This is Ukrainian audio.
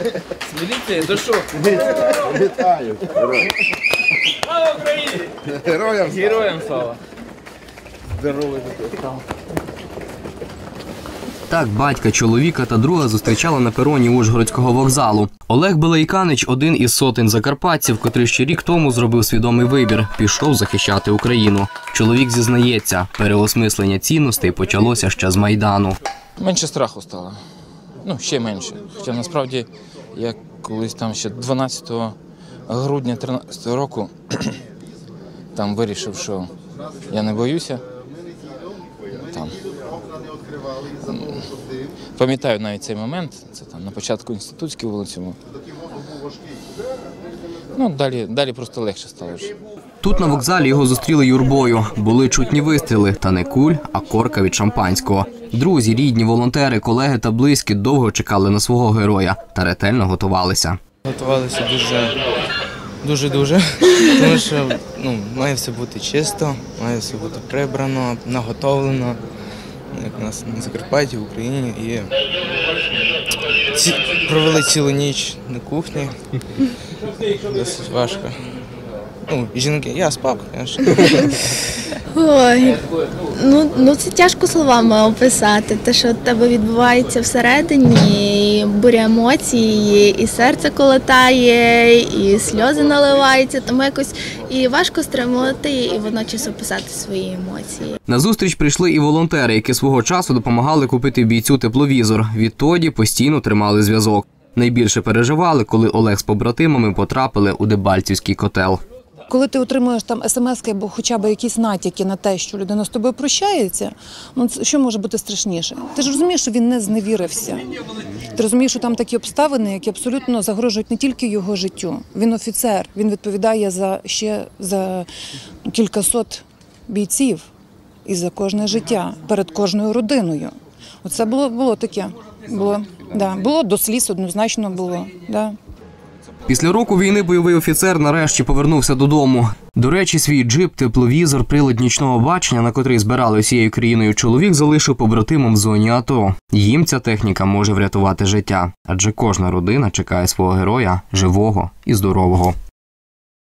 З міліції? За що? Вітаю! Слава Україні! Героям Героям слава! здоровий! Так батька, чоловіка та друга зустрічали на пероні Ужгородського вокзалу. Олег Белейканич один із сотень закарпатців, котрий ще рік тому зробив свідомий вибір, пішов захищати Україну. Чоловік зізнається, переосмислення цінностей почалося ще з майдану. Менше страху стало. Ну, ще менше. Хоча насправді я колись там ще 12 грудня 13 року там вирішив, що я не боюся. Там. Пам'ятаю навіть цей момент, це там на початку інститутській вулиці. Ну, далі, далі просто легше стало. Тут на вокзалі його зустріли юрбою. Були чутні вистріли, та не куль, а корка від шампанського. Друзі, рідні, волонтери, колеги та близькі довго чекали на свого героя та ретельно готувалися. Готувалися дуже, дуже дуже. Тому що ну, має все бути чисто, має все бути прибрано, наготовлено, як у нас на Закарпатті, в Україні. І провели цілу ніч на кухні. Досить важко. Ну, жінки, я спав, звісно. Ой, ну, ну це тяжко словами описати. Те, що в тебе відбувається всередині, і буря емоцій, і серце колотає, і сльози наливаються, тому якось і важко стримувати, і водночас описати свої емоції. На зустріч прийшли і волонтери, які свого часу допомагали купити бійцю тепловізор. Відтоді постійно тримали зв'язок. Найбільше переживали, коли Олег з побратимами потрапили у Дебальцівський котел. Коли ти отримуєш там смс або хоча б якісь натяки на те, що людина з тобою прощається, ну що може бути страшніше? Ти ж розумієш, що він не зневірився. Ти розумієш, що там такі обставини, які абсолютно загрожують не тільки його життю. Він офіцер, він відповідає за ще за кількасот бійців і за кожне життя перед кожною родиною. Оце було, було таке. Було, да. було до сліз однозначно було. Да. Після року війни бойовий офіцер нарешті повернувся додому. До речі, свій джип, тепловізор, прилад нічного бачення, на котрий збирали усією країною чоловік, залишив побратимом в зоні АТО. Їм ця техніка може врятувати життя, адже кожна родина чекає свого героя живого і здорового.